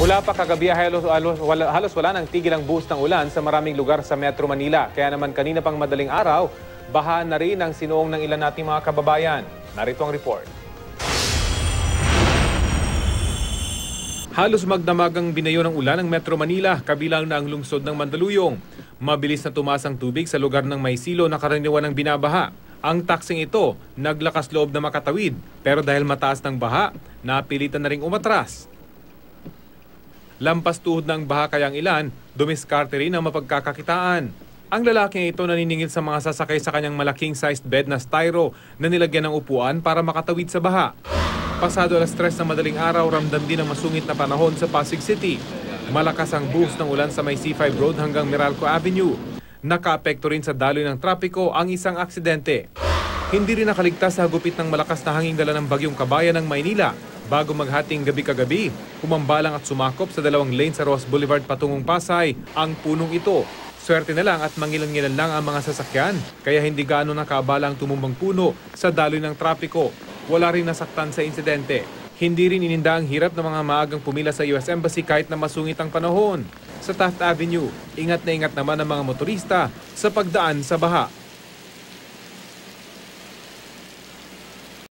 Mula pa kagabi halos, halos, wala, halos wala nang tigil ang buhos ng ulan sa maraming lugar sa Metro Manila. Kaya naman kanina pang madaling araw, baha na rin ang sinuong ng ilan nating mga kababayan. Narito ang report. Halos magdamagang binayo ng ulan ng Metro Manila, kabilang na ang lungsod ng Mandaluyong. Mabilis na tumaas ang tubig sa lugar ng Maysilo na karaniwan ng binabaha. Ang taksing ito, naglakas loob na makatawid, pero dahil mataas ng baha, napilitan na ring umatras. Lampas tuhod ng baha kayang ilan, dumiskarte rin ang mapagkakakitaan. Ang lalaking ito naniningil sa mga sasakay sa kanyang malaking sized bed na styro na nilagyan ng upuan para makatawid sa baha. Pasado alas 3 ng madaling araw, ramdam din ang masungit na panahon sa Pasig City. Malakas ang buhos ng ulan sa may C5 Road hanggang Meralco Avenue. Nakaapekto rin sa daloy ng trapiko ang isang aksidente. Hindi rin nakaligtas sa hagupit ng malakas na hanging dala ng bagyong kabayan ng Maynila. Bago maghating gabi kagabi, kumambalang at sumakop sa dalawang lane sa Ross Boulevard patungong Pasay ang punong ito. Swerte na lang at mangilan-ngilan lang ang mga sasakyan, kaya hindi gaano nakabala ang tumumbang puno sa daloy ng trapiko. Wala rin nasaktan sa insidente. Hindi rin ininda ang hirap ng mga maagang pumila sa US Embassy kahit na masungit ang panahon. Sa Taft Avenue, ingat na ingat naman ang mga motorista sa pagdaan sa baha.